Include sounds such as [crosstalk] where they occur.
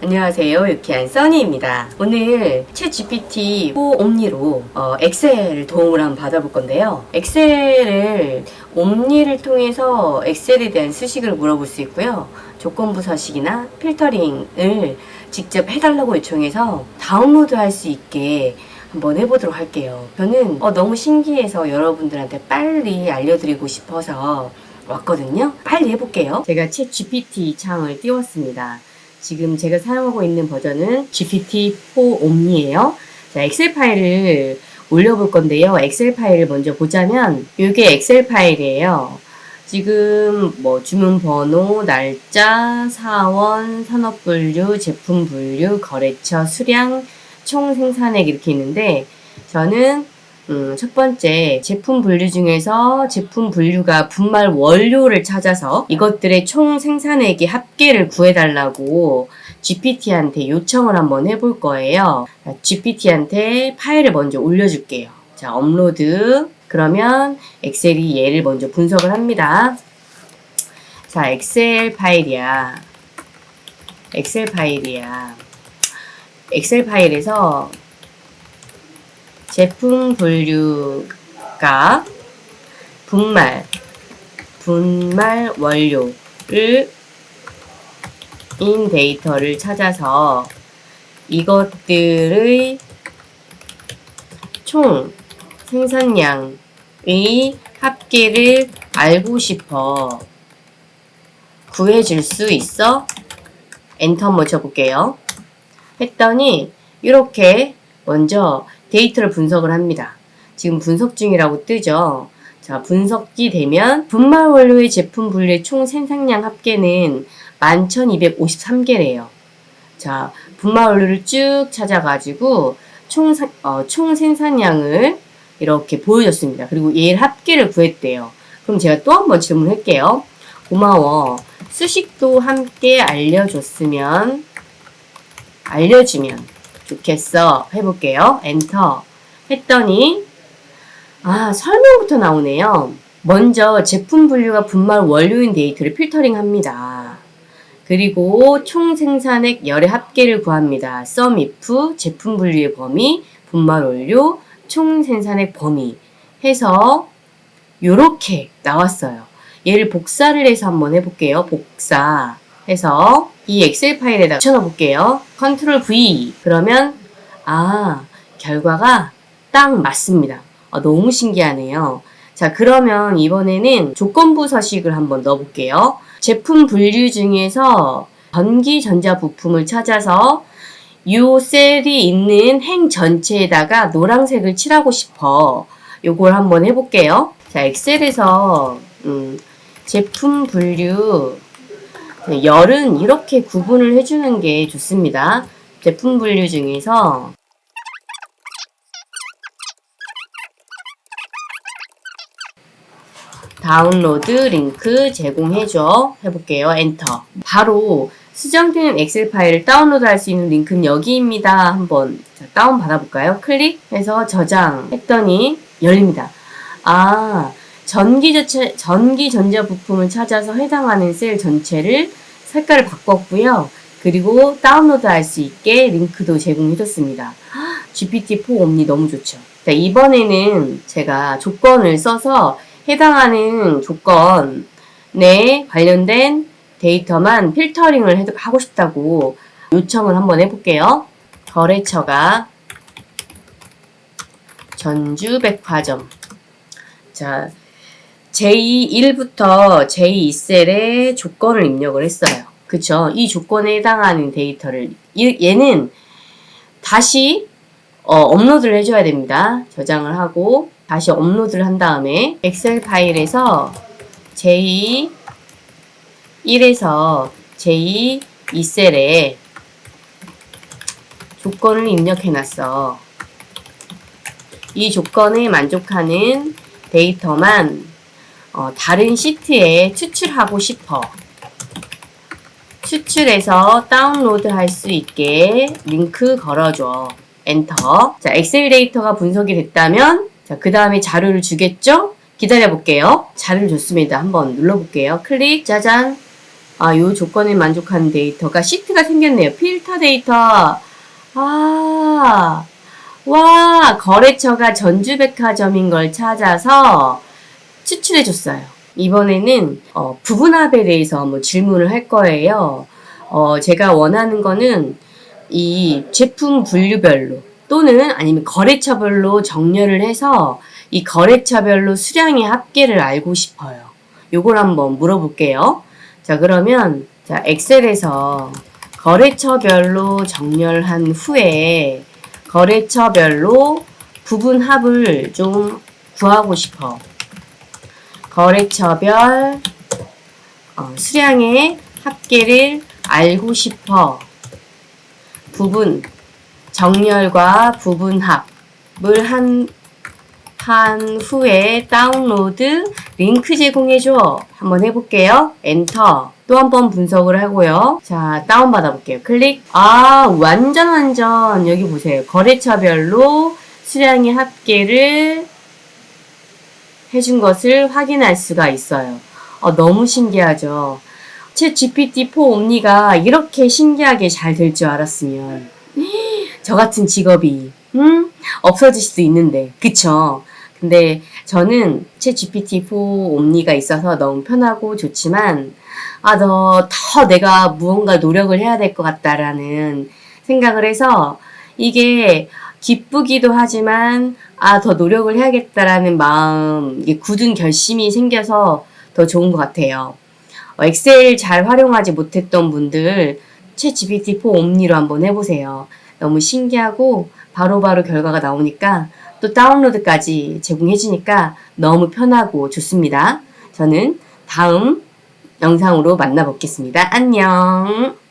안녕하세요. 유키한 써니입니다. 오늘 챗 GPT 4 옴니로 어, 엑셀 도움을 한번 받아볼 건데요. 엑셀을 옴니를 통해서 엑셀에 대한 수식을 물어볼 수 있고요. 조건부 서식이나 필터링을 직접 해달라고 요청해서 다운로드 할 수 있게 한번 해보도록 할게요. 저는 어, 너무 신기해서 여러분들한테 빨리 알려드리고 싶어서 왔거든요. 빨리 해볼게요. 제가 챗 GPT 창을 띄웠습니다. 지금 제가 사용하고 있는 버전은 GPT-4 옴니예요. 자, 엑셀 파일을 올려볼 건데요. 엑셀 파일을 먼저 보자면 이게 엑셀 파일이에요. 지금 뭐 주문 번호, 날짜, 사원, 산업 분류, 제품 분류, 거래처, 수량, 총 생산액 이렇게 있는데 저는 음, 첫 번째 제품 분류 중에서 제품 분류가 분말 원료를 찾아서 이것들의 총 생산액의 합계를 구해달라고 GPT한테 요청을 한번 해볼 거예요. 자, GPT한테 파일을 먼저 올려줄게요. 자, 업로드. 그러면 엑셀이 얘를 먼저 분석을 합니다. 자, 엑셀 파일이야. 엑셀 파일이야. 엑셀 파일에서 제품 분류가 분말, 분말 원료를 인 데이터를 찾아서 이것들의 총 생산량의 합계를 알고 싶어 구해줄 수 있어? 엔터 한번 쳐볼게요. 했더니 이렇게 먼저 데이터를 분석을 합니다. 지금 분석 중이라고 뜨죠. 자, 분석이 되면 분말 원료의 제품 분류의 총 생산량 합계는 11,253개래요. 자, 분말 원료를 쭉 찾아가지고 총, 사- 어, 총 생산량을 이렇게 보여줬습니다. 그리고 얘를 합계를 구했대요. 그럼 제가 또 한 번 질문할게요. 고마워. 수식도 함께 알려줬으면, 알려주면 좋겠어. 해볼게요. 엔터. 했더니, 아, 설명부터 나오네요. 먼저 제품 분류가 분말 원료인 데이터를 필터링 합니다. 그리고 총 생산액 열의 합계를 구합니다. sum if 제품 분류의 범위, 분말 원료, 총 생산액 범위 해서 요렇게 나왔어요. 얘를 복사를 해서 한번 해볼게요. 복사 해서 이 엑셀 파일에다 붙여넣어 볼게요. 컨트롤 V 그러면 아 결과가 딱 맞습니다. 아, 너무 신기하네요. 자 그러면 이번에는 조건부 서식을 한번 넣어볼게요. 제품 분류 중에서 전기 전자 부품을 찾아서 요 셀이 있는 행 전체에다가 노란색을 칠하고 싶어. 요걸 한번 해볼게요. 자, 엑셀에서 음, 제품 분류 네, 열은 이렇게 구분을 해주는 게 좋습니다. 제품 분류 중에서 다운로드 링크 제공해줘. 해볼게요. 엔터. 바로 수정된 엑셀 파일을 다운로드 할 수 있는 링크는 여기입니다. 한번 자, 다운 받아볼까요? 클릭해서 저장 했더니 열립니다. 아, 전기 전체, 전기 전자 부품을 찾아서 해당하는 셀 전체를 색깔을 바꿨고요. 그리고 다운로드 할 수 있게 링크도 제공해줬습니다. GPT-4 옴니 너무 좋죠. 자, 이번에는 제가 조건을 써서 해당하는 조건에 관련된 데이터만 필터링을 해- 하고 싶다고 요청을 한번 해볼게요. 거래처가 전주백화점. 자, j1부터 j2셀에 조건을 입력을 했어요. 그쵸? 이 조건에 해당하는 데이터를, 이- 얘는 다시 어, 업로드를 해줘야 됩니다. 저장을 하고 다시 업로드를 한 다음에 엑셀 파일에서 j 1에서 j 2셀에 조건을 입력해 놨어. 이 조건에 만족하는 데이터만 어, 다른 시트에 추출하고 싶어. 추출해서 다운로드 할 수 있게 링크 걸어줘. 엔터. 자, 엑셀 데이터가 분석이 됐다면, 자, 그 다음에 자료를 주겠죠? 기다려 볼게요. 자료를 줬습니다. 한번 눌러볼게요. 클릭, 짜잔. 아, 요 조건에 만족하는 데이터가 시트가 생겼네요. 필터 데이터. 아, 와, 거래처가 전주백화점인 걸 찾아서 추출해 줬어요. 이번에는 어, 부분합에 대해서 뭐 질문을 할 거예요. 어, 제가 원하는 거는 이 제품 분류별로 또는 아니면 거래처별로 정렬을 해서 이 거래처별로 수량의 합계를 알고 싶어요. 요걸 한번 물어볼게요. 자, 그러면 자, 엑셀에서 거래처별로 정렬한 후에 거래처별로 부분합을 좀 구하고 싶어. 거래처별 어, 수량의 합계를 알고 싶어. 부분 정렬과 부분합을 한, 한 후에 다운로드 링크 제공해줘. 한번 해볼게요. 엔터. 또 한 번 분석을 하고요. 자, 다운받아 볼게요. 클릭. 아, 완전 완전. 여기 보세요. 거래처별로 수량의 합계를 해준 것을 확인할 수가 있어요. 어, 너무 신기하죠. 챗 GPT-4 옴니가 이렇게 신기하게 잘 될 줄 알았으면 [gasps] 저 같은 직업이 음? 없어질 수도 있는데 그쵸? 근데 저는 챗 GPT-4 옴니가 있어서 너무 편하고 좋지만 아, 너더 내가 무언가 노력을 해야 될 것 같다라는 생각을 해서 이게 기쁘기도 하지만 아, 더 노력을 해야겠다라는 마음, 굳은 결심이 생겨서 더 좋은 것 같아요. 어, 엑셀 잘 활용하지 못했던 분들 챗 GPT-4 옴니로 한번 해보세요. 너무 신기하고 바로 바로 결과가 나오니까 또 다운로드까지 제공해주니까 너무 편하고 좋습니다. 저는 다음 영상으로 만나뵙겠습니다. 안녕!